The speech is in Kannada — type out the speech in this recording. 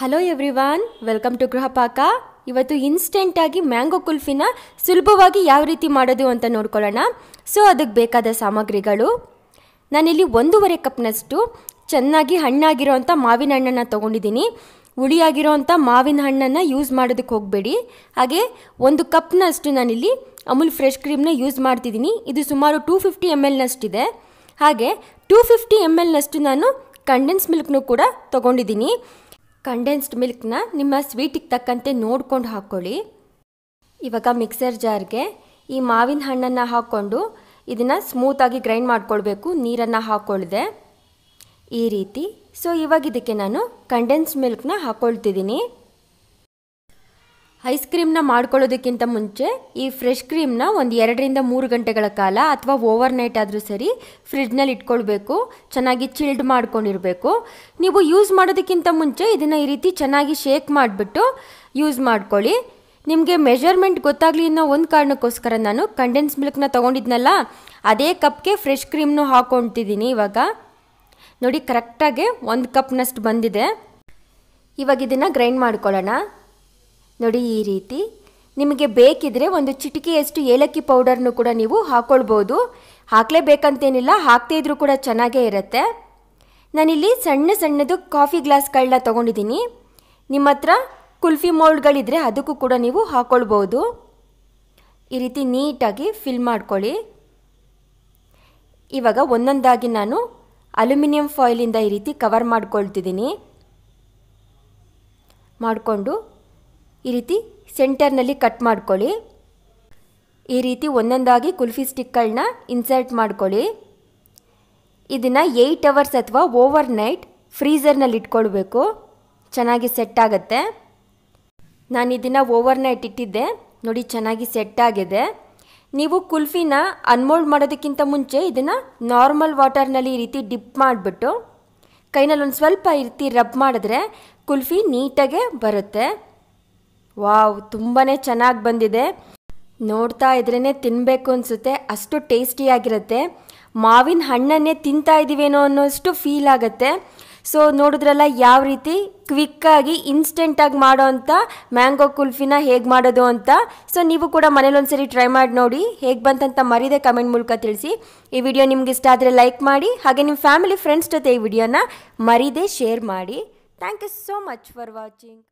Hello everyone welcome to Grihapaka ಇವತ್ತು ಇನ್ಸ್ಟೆಂಟಾಗಿ ಮ್ಯಾಂಗೋ ಕುಲ್ಫಿನ ಸುಲಭವಾಗಿ ಯಾವ ರೀತಿ ಮಾಡೋದು ಅಂತ ನೋಡ್ಕೊಳ್ಳೋಣ. ಸೊ ಅದಕ್ಕೆ ಬೇಕಾದ ಸಾಮಗ್ರಿಗಳು. ನಾನಿಲ್ಲಿ ಒಂದೂವರೆ ಕಪ್ನಷ್ಟು ಚೆನ್ನಾಗಿ ಹಣ್ಣಾಗಿರೋವಂಥ ಮಾವಿನ ಹಣ್ಣನ್ನು ತೊಗೊಂಡಿದ್ದೀನಿ. ಹುಳಿಯಾಗಿರೋವಂಥ ಮಾವಿನ ಹಣ್ಣನ್ನು ಯೂಸ್ ಮಾಡೋದಕ್ಕೆ ಹೋಗಬೇಡಿ. ಹಾಗೆ ಒಂದು ಕಪ್ನಷ್ಟು ನಾನಿಲ್ಲಿ ಅಮೂಲ್ ಫ್ರೆಶ್ ಕ್ರೀಮ್ನ ಯೂಸ್ ಮಾಡ್ತಿದ್ದೀನಿ. ಇದು ಸುಮಾರು ಟೂ ಫಿಫ್ಟಿ ಎಂ ಎಲ್ನಷ್ಟಿದೆ ಹಾಗೆ ಟೂ ಫಿಫ್ಟಿ ಎಂ ಎಲ್ನಷ್ಟು ನಾನು ಕಂಡೆನ್ಸ್ ಮಿಲ್ಕ್ನೂ ಕೂಡ ತೊಗೊಂಡಿದ್ದೀನಿ. ಕಂಡೆನ್ಸ್ಡ್ ಮಿಲ್ಕ್ನ ನಿಮ್ಮ ಸ್ವೀಟಿಗೆ ತಕ್ಕಂತೆ ನೋಡ್ಕೊಂಡು ಹಾಕ್ಕೊಳ್ಳಿ. ಇವಾಗ ಮಿಕ್ಸರ್ ಜಾರ್ಗೆ ಈ ಮಾವಿನ ಹಣ್ಣನ್ನು ಹಾಕ್ಕೊಂಡು ಇದನ್ನು ಸ್ಮೂತಾಗಿ ಗ್ರೈಂಡ್ ಮಾಡ್ಕೊಳ್ಬೇಕು, ನೀರನ್ನು ಹಾಕ್ಕೊಳ್ಳ್ದೆ ಈ ರೀತಿ. ಸೊ ಇವಾಗ ಇದಕ್ಕೆ ನಾನು ಕಂಡೆನ್ಸ್ಡ್ ಮಿಲ್ಕ್ನ ಹಾಕ್ಕೊಳ್ತಿದ್ದೀನಿ ಐಸ್ ಕ್ರೀಮ್ನ ಮಾಡ್ಕೊಳ್ಳೋದಕ್ಕಿಂತ ಮುಂಚೆ ಈ ಫ್ರೆಶ್ ಕ್ರೀಮ್ನ ಒಂದು ಎರಡರಿಂದ ಮೂರು ಗಂಟೆಗಳ ಕಾಲ ಅಥವಾ ಓವರ್ ನೈಟ್ ಆದರೂ ಸರಿ ಫ್ರಿಡ್ಜ್ನಲ್ಲಿ ಇಟ್ಕೊಳ್ಬೇಕು, ಚೆನ್ನಾಗಿ ಚಿಲ್ಡ್ ಮಾಡ್ಕೊಂಡಿರಬೇಕು. ನೀವು ಯೂಸ್ ಮಾಡೋದಕ್ಕಿಂತ ಮುಂಚೆ ಇದನ್ನು ಈ ರೀತಿ ಚೆನ್ನಾಗಿ ಶೇಕ್ ಮಾಡಿಬಿಟ್ಟು ಯೂಸ್ ಮಾಡ್ಕೊಳ್ಳಿ. ನಿಮಗೆ ಮೆಷರ್ಮೆಂಟ್ ಗೊತ್ತಾಗಲಿ ಅನ್ನೋ ಒಂದು ಕಾರಣಕ್ಕೋಸ್ಕರ ನಾನು ಕಂಡೆನ್ಸ್ ಮಿಲ್ಕ್ನ ತೊಗೊಂಡಿದ್ನಲ್ಲ, ಅದೇ ಕಪ್ಗೆ ಫ್ರೆಶ್ ಕ್ರೀಮ್ನು ಹಾಕ್ಕೊಳ್ತಿದ್ದೀನಿ ಇವಾಗ. ನೋಡಿ ಕರೆಕ್ಟಾಗಿ ಒಂದು ಕಪ್ನಷ್ಟು ಬಂದಿದೆ. ಇವಾಗ ಇದನ್ನು ಗ್ರೈಂಡ್ ಮಾಡ್ಕೊಳ್ಳೋಣ. ನೋಡಿ, ಈ ರೀತಿ ನಿಮಗೆ ಬೇಕಿದ್ರೆ ಒಂದು ಚಿಟಿಕೆಯಷ್ಟು ಏಲಕ್ಕಿ ಪೌಡರ್ನು ಕೂಡ ನೀವು ಹಾಕ್ಕೊಳ್ಬೋದು ಹಾಕಲೇಬೇಕಂತೇನಿಲ್ಲ, ಹಾಕದೇ ಇದ್ರೂ ಕೂಡ ಚೆನ್ನಾಗೇ ಇರುತ್ತೆ. ನಾನಿಲ್ಲಿ ಸಣ್ಣ ಸಣ್ಣದು ಕಾಫಿ ಗ್ಲಾಸ್ಗಳನ್ನ ತೊಗೊಂಡಿದ್ದೀನಿ. ನಿಮ್ಮ ಹತ್ರ ಕುಲ್ಫಿ ಮೋಲ್ಡ್ಗಳಿದ್ರೆ ಅದಕ್ಕೂ ಕೂಡ ನೀವು ಹಾಕ್ಕೊಳ್ಬೋದು ಈ ರೀತಿ ನೀಟಾಗಿ ಫಿಲ್ ಮಾಡ್ಕೊಳ್ಳಿ. ಇವಾಗ ಒಂದೊಂದಾಗಿ ನಾನು ಅಲ್ಯೂಮಿನಿಯಂ ಫಾಯಿಲಿಂದ ಈ ರೀತಿ ಕವರ್ ಮಾಡ್ಕೊಳ್ತಿದ್ದೀನಿ. ಮಾಡಿಕೊಂಡು ಈ ರೀತಿ ಸೆಂಟರ್ನಲ್ಲಿ ಕಟ್ ಮಾಡ್ಕೊಳ್ಳಿ. ಈ ರೀತಿ ಒಂದೊಂದಾಗಿ ಕುಲ್ಫಿ ಸ್ಟಿಕ್ಗಳನ್ನ ಇನ್ಸರ್ಟ್ ಮಾಡ್ಕೊಳ್ಳಿ. ಇದನ್ನು ಏಯ್ಟ್ ಅವರ್ಸ್ ಅಥವಾ ಓವರ್ ನೈಟ್ ಫ್ರೀಝರ್ನಲ್ಲಿ ಇಟ್ಕೊಳ್ಬೇಕು. ಚೆನ್ನಾಗಿ ಸೆಟ್ ಆಗುತ್ತೆ. ನಾನು ಇದನ್ನು ಓವರ್ ನೈಟ್ ಇಟ್ಟಿದ್ದೆ. ನೋಡಿ ಚೆನ್ನಾಗಿ ಸೆಟ್ ಆಗಿದೆ. ನೀವು ಕುಲ್ಫಿನ ಅನ್ಮೋಲ್ಡ್ ಮಾಡೋದಕ್ಕಿಂತ ಮುಂಚೆ ಇದನ್ನು ನಾರ್ಮಲ್ ವಾಟರ್ನಲ್ಲಿ ಈ ರೀತಿ ಡಿಪ್ ಮಾಡಿಬಿಟ್ಟು, ಕೈನಲ್ಲಿ ಒಂದು ಸ್ವಲ್ಪ ಈ ರೀತಿ ರಬ್ ಮಾಡಿದ್ರೆ ಕುಲ್ಫಿ ನೀಟಾಗೆ ಬರುತ್ತೆ. ವಾವ್ ತುಂಬಾ ಚೆನ್ನಾಗಿ ಬಂದಿದೆ. ನೋಡ್ತಾ ಇದ್ರೇ ತಿನ್ನಬೇಕು ಅನಿಸುತ್ತೆ. ಅಷ್ಟು ಟೇಸ್ಟಿಯಾಗಿರುತ್ತೆ ಮಾವಿನ ಹಣ್ಣನ್ನೇ ತಿಂತಾ ಇದ್ದೀವೇನೋ ಅನ್ನೋಷ್ಟು ಫೀಲ್ ಆಗುತ್ತೆ. ಸೊ, ನೋಡಿದ್ರಲ್ಲ ಯಾವ ರೀತಿ? ಕ್ವಿಕ್ಕಾಗಿ ಇನ್ಸ್ಟೆಂಟಾಗಿ ಮಾಡೋ ಅಂಥ ಮ್ಯಾಂಗೋ ಕುಲ್ಫಿನ ಹೇಗೆ ಮಾಡೋದು ಅಂತ. ಸೊ, ನೀವು ಕೂಡ ಮನೇಲಿ ಒಂದ್ಸರಿ ಟ್ರೈ ಮಾಡಿ ನೋಡಿ. ಹೇಗೆ ಬಂತಂತ ಮರೀದೆ ಕಮೆಂಟ್ ಮೂಲಕ ತಿಳಿಸಿ. ಈ ವಿಡಿಯೋ ನಿಮ್ಗೆ ಇಷ್ಟ ಆದರೆ ಲೈಕ್ ಮಾಡಿ, ಹಾಗೆ ನಿಮ್ಮ ಫ್ಯಾಮಿಲಿ, ಫ್ರೆಂಡ್ಸ್ ಜೊತೆ ಈ ವಿಡಿಯೋನ ಮರೀದೆ ಶೇರ್ ಮಾಡಿ. Thank you so much for watching.